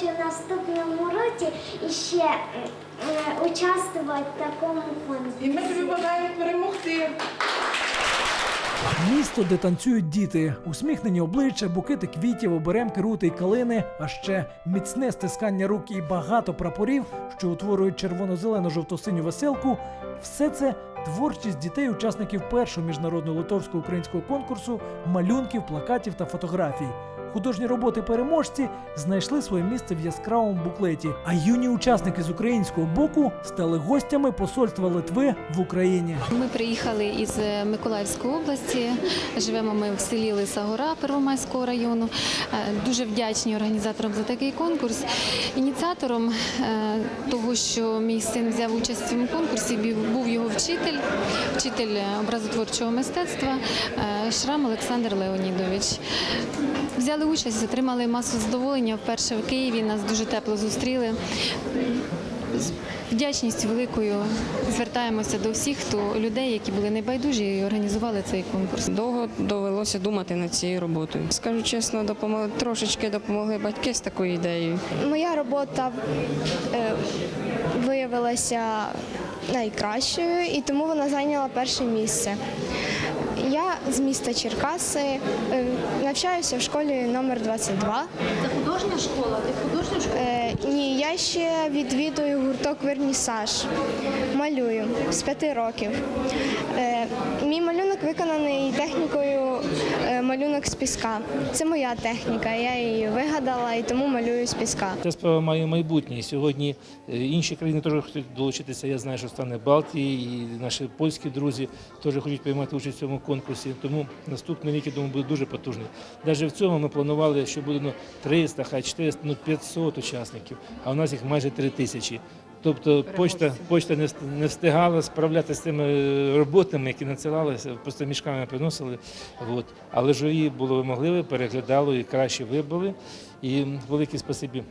хочу в наступному році іще е, е, участвувати в такому конкурсі. І ми тобі бажаємо перемогти. Місто, де танцюють діти, усміхнені обличчя, букети квітів, оберемки, рути й калини, а ще міцне стискання рук і багато прапорів, що утворюють червоно-зелену жовто-синю веселку. Все це творчість дітей, учасників першого міжнародного литовського українського конкурсу, малюнків, плакатів та фотографій. Художні роботи переможці знайшли своє місце в яскравому буклеті. А юні учасники з українського боку стали гостями посольства Литви в Україні. Ми приїхали із е, Миколаївської області. Живемо ми в селі Лиса Гора Первомайського району. Е, Дуже вдячні організаторам за такий конкурс. Ініціатором е, того, що мій син взяв участь в цьому конкурсі, був його вчитель, вчитель образотворчого мистецтва Шрам Олександр Леонідович. Взяли участь, отримали масу задоволення. Вперше в Києві нас дуже тепло зустріли. З вдячністю великою звертаємося до всіх, хто людей, які були небайдужі і організували цей конкурс. Довго довелося думати над цією роботою. Скажу чесно, допомогли трошечки допомогли батьки з такою ідеєю. Моя робота е, виявилася найкращою і тому вона зайняла перше місце. Я з міста Черкаси е, навчаюся в школі номер 22. Це художня школа? Ти художня школа? Е, ні, я ще відвідую гурток Вернісаж. Малюю з п'яти років. Е, мій малюнок виконаний технікою малюнок з піска. Це моя техніка. Я її вигадала і тому малюю з піска. Ця справа має майбутнє. Сьогодні е, інші країни теж хочуть долучитися. Я знаю, що стане Балтії, і наші польські друзі теж хочуть приймати участь в цьому конкурсі. Тому наступний рік, я думаю, буде дуже потужний. Навіть в цьому ми планували, що буде ну, 300, хай 400, ну 500 учасників, а у нас їх майже 3 тисячі. Тобто почта, почта не, не встигала справлятися з тими роботами, які надсилалися, просто мішками приносили. От. Але журі було вимогливе, переглядало і краще вибрали. І велике спасибі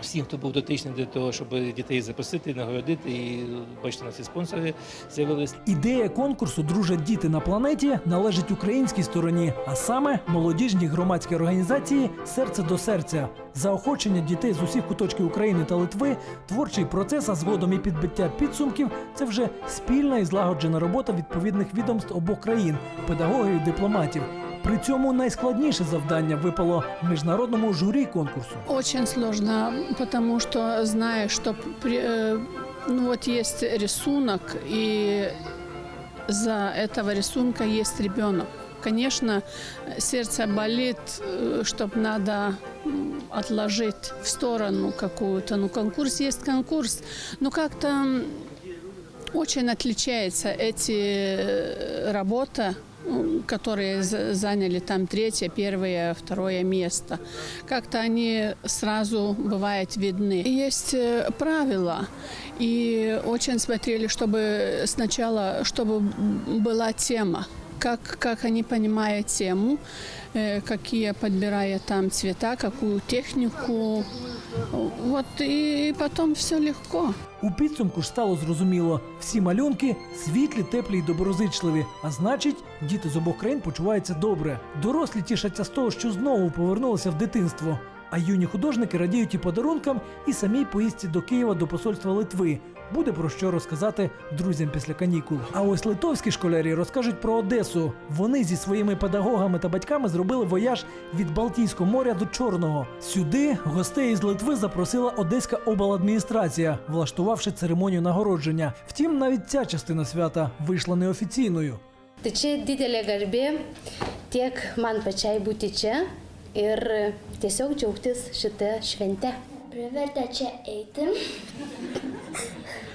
всім, хто був дотичний до того, щоб дітей запросити, нагородити. І бачите, у нас спонсори з'явилися. Ідея конкурсу Дружать діти на планеті належить українській стороні, а саме молодіжній громадській організації Серце до серця. Заохочення дітей з усіх куточків України та Литви, творчий процес, а згодом і підбиття підсумків це вже спільна і злагоджена робота відповідних відомств обох країн, педагогів і дипломатів. При цьому найскладніше завдання випало міжнародному журі конкурсу. Очень сложно, потому что знаешь, что при- э, ну вот есть рисунок, и за этого рисунка есть ребенок. Конечно, э, сердце болит, чтобы надо м, отложить в сторону какую-то. Ну, конкурс есть конкурс. Но как-то м, очень отличается эти э, работа м, которые за- заняли там третье, первое, второе место. Как-то они сразу бывают видны. Есть э, правила, и очень смотрели, чтобы сначала, чтобы м, была тема, как, как они понимают тему, э, какие подбирая там цвета, какую технику. Вот, і потом все легко. У підсумку ж стало зрозуміло, всі малюнки світлі, теплі й доброзичливі. А значить, діти з обох країн почуваються добре. Дорослі тішаться з того, що знову повернулися в дитинство. А юні художники радіють і подарункам, і самій поїздці до Києва до посольства Литви. Буде про що розказати друзям після канікул. А ось литовські школярі розкажуть про Одесу. Вони зі своїми педагогами та батьками зробили вояж від Балтійського моря до Чорного. Сюди гостей із Литви запросила Одеська обладміністрація, влаштувавши церемонію нагородження. Втім, навіть ця частина свята вийшла неофіційною. Tai čia didelė garbė tiek man pačiai būti ir tiesiog džiaugtis šitą šventę. Приветача че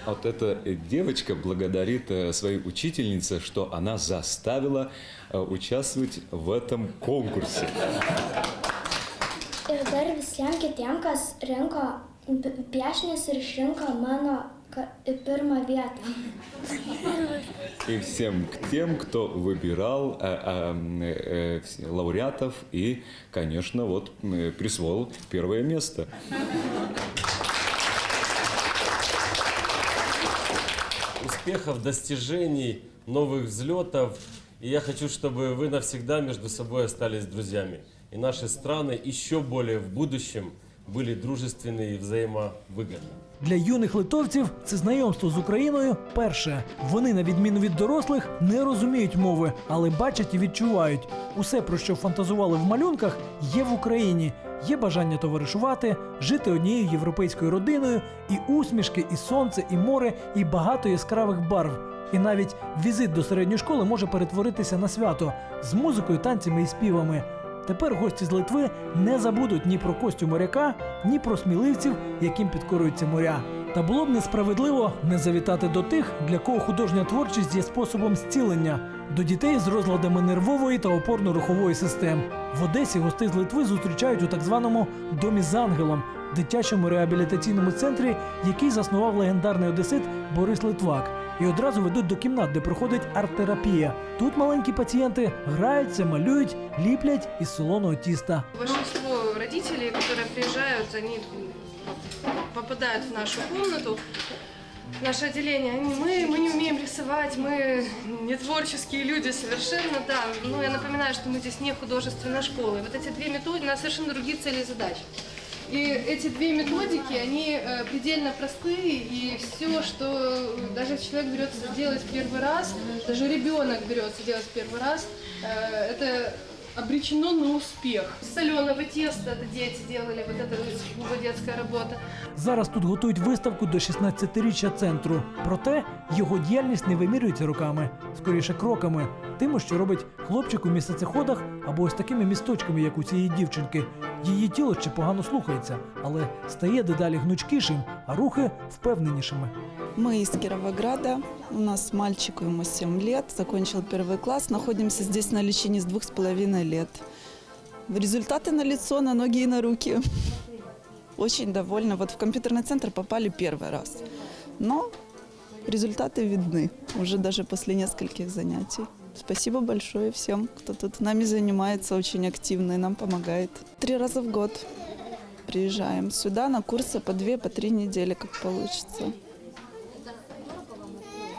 А вот эта э, девочка благодарит э, свою учительницу, что она заставила э, участвовать в этом конкурсе. Первый слянки темка с рынка пяшня с решенка мана pirmą vietą. И всем к тем, кто выбирал э, э, э, все лауреатов и, конечно, вот э, присвоил первое место. успехов, достижений, новых взлетов. И я хочу, чтобы вы навсегда между собой остались друзьями. И наши страны еще более в будущем были дружественные и взаимовыгодны. Для юних литовців це знайомство з Україною перше. Вони, на відміну від дорослих, не розуміють мови, але бачать і відчувають. Усе, про що фантазували в малюнках, є в Україні. Є бажання товаришувати, жити однією європейською родиною, і усмішки, і сонце, і море, і багато яскравих барв. І навіть візит до середньої школи може перетворитися на свято з музикою, танцями і співами. Тепер гості з Литви не забудуть ні про Костю моряка, ні про сміливців, яким підкорюються моря. Та було б несправедливо не завітати до тих, для кого художня творчість є способом зцілення, до дітей з розладами нервової та опорно-рухової систем. В Одесі гостей з Литви зустрічають у так званому домі з ангелом, дитячому реабілітаційному центрі, який заснував легендарний одесит Борис Литвак І одразу ведуть до кімнат, де проходить арт-терапія. Тут маленькі пацієнти граються, малюють, ліплять із солоного тіста. Большинство родителей, которые приезжают, они попадают в нашу комнату, в наше отделение. Они, мы, мы не умеем рисовать, мы не творческие люди совершенно, да. Но я напоминаю, что мы здесь не художественная школа. И вот эти две методики, у нас совершенно другие цели и задачи. И эти две методики, они э, предельно простые, и все, что даже человек берется делать первый раз, даже ребенок берется делать первый раз, э, это обречено на успех. Соленого теста это дети делали, вот это его детская работа. Зараз тут готують виставку до 16-річчя центру. Проте його діяльність не вимірюється роками, скоріше кроками, тими, що робить хлопчик у місяцеходах або ось такими місточками, як у цієї дівчинки. Її тіло ще погано слухається, але стає дедалі гнучкішим, а рухи впевненішими. Мы из Кировограда. У нас мальчику ему 7 лет, закончил первый класс. Находимся здесь на лечении с двух с половиной лет. Результаты на лицо, на ноги и на руки. Очень довольна. Вот в компьютерный центр попали первый раз. Но результаты видны уже даже после нескольких занятий. Спасибо большое всем, кто тут нами занимается очень активно и нам помогает. Три раза в год приезжаем сюда на курсы по две, по три недели, как получится.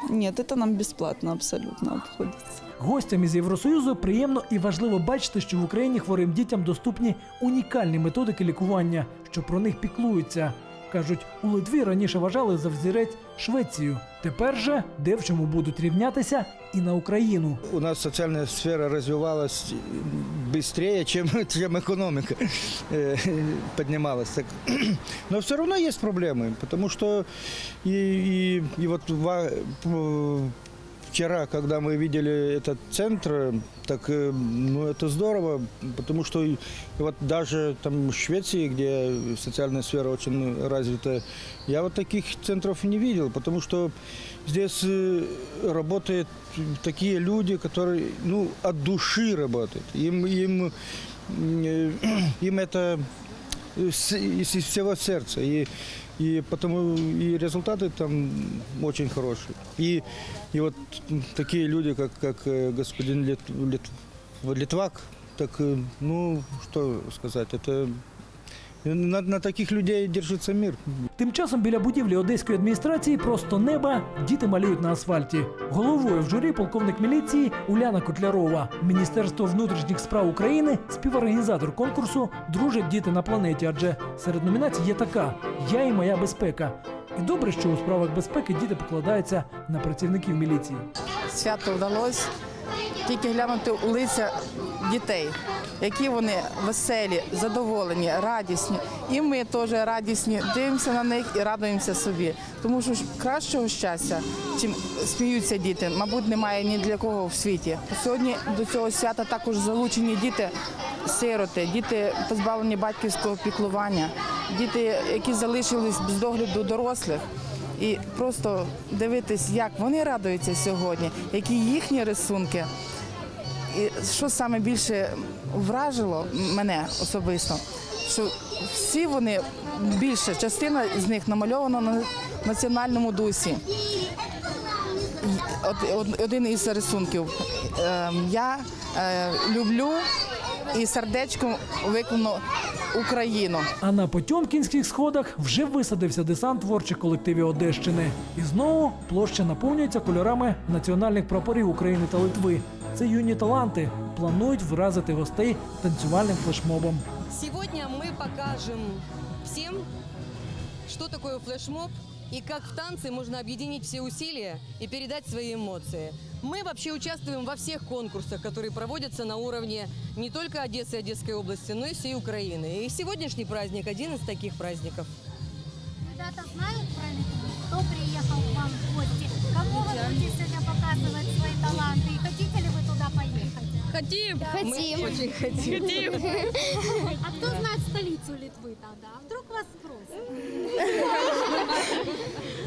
Нет, это нам бесплатно абсолютно обходится. Гостям із Євросоюзу приємно і важливо бачити, що в Україні хворим дітям доступні унікальні методики лікування, що про них піклуються Кажуть, у Литві раніше вважали за взірець Швецію. Тепер же де в чому будуть рівнятися і на Україну. У нас социальная сфера развивалась быстрее, чем, чем экономика э, поднималась. Так. Но все равно есть проблемы, потому что и, и, и вот ва- п- вчера, когда мы видели этот центр, так э, ну это здорово, потому что и вот даже там в Швеции, где социальная сфера очень развита, я вот таких центров не видел, потому что здесь э, работают такие люди, которые ну от души работают, им им э, им это с- из, из всего сердца. И, и потому и результаты там очень хорошие. И, и вот такие люди, как, как э, господин Лит, Лит- Литвак, так, э, ну, что сказать, это на, на таких людей держится мир. Тим часом біля будівлі одеської адміністрації просто неба діти малюють на асфальті. Головою в журі полковник міліції Уляна Котлярова. Міністерство внутрішніх справ України, співорганізатор конкурсу Дружать діти на планеті. Адже серед номінацій є така Я і моя безпека. І добре, що у справах безпеки діти покладаються на працівників міліції. свято вдалося тільки глянути у лиця дітей, які вони веселі, задоволені, радісні. І ми теж радісні, дивимося на них і радуємося собі. Тому що кращого щастя, чим сміються діти, мабуть, немає ні для кого в світі. Сьогодні до цього свята також залучені діти. Сироти, діти позбавлені батьківського піклування, діти, які залишились без догляду дорослих. І просто дивитись, як вони радуються сьогодні, які їхні рисунки. І що саме більше вражило мене особисто, що всі вони більша частина з них намальована на національному дусі. Один із рисунків. Ем, Я е, люблю і сердечком виконую Україну. А на Потьомкінських сходах вже висадився десант творчих колективів Одещини. І знову площа наповнюється кольорами національних прапорів України та Литви. це юні таланти планують вразити гостей танцювальним флешмобом. Сегодня мы покажем всем, что такое флешмоб и как в танце можно объединить все усилия и передать свои эмоции. Мы вообще участвуем во всех конкурсах, которые проводятся на уровне не только Одессы и Одесской области, но и всей Украины. И сегодняшний праздник один из таких праздников. Ребята знают про Литву? Кто приехал к вам в гости? Кому вы будете сегодня показывать свои таланты? И хотите Хотим! Хотим. Мы очень хотим. А кто знает столицу Литвы тогда? А Вдруг вас спросят?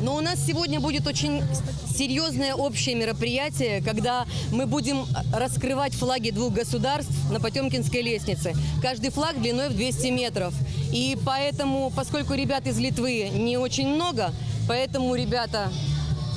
Но у нас сегодня будет очень серьезное общее мероприятие, когда мы будем раскрывать флаги двух государств на Потемкинской лестнице. Каждый флаг длиной в 200 метров. И поэтому, поскольку ребят из Литвы не очень много, поэтому ребята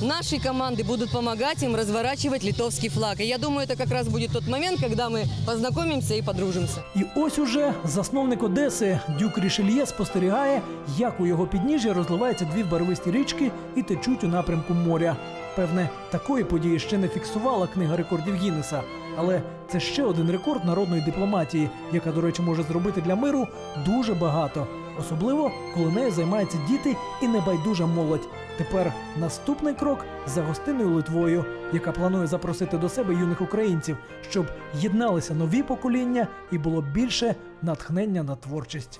нашей команды будут помогать им разворачивать литовский флаг. И я думаю, это как раз будет тот момент, когда мы познакомимся и подружимся. І ось уже засновник Одеси Дюк Рішельє спостерігає, як у його підніжжі розливаються дві барвисті річки і течуть у напрямку моря. Певне, такої події ще не фіксувала книга рекордів Гіннеса. Але це ще один рекорд народної дипломатії, яка, до речі, може зробити для миру дуже багато. Особливо, коли нею займаються діти і небайдужа молодь. Тепер наступний крок за гостиною Литвою, яка планує запросити до себе юних українців, щоб єдналися нові покоління і було більше натхнення на творчість.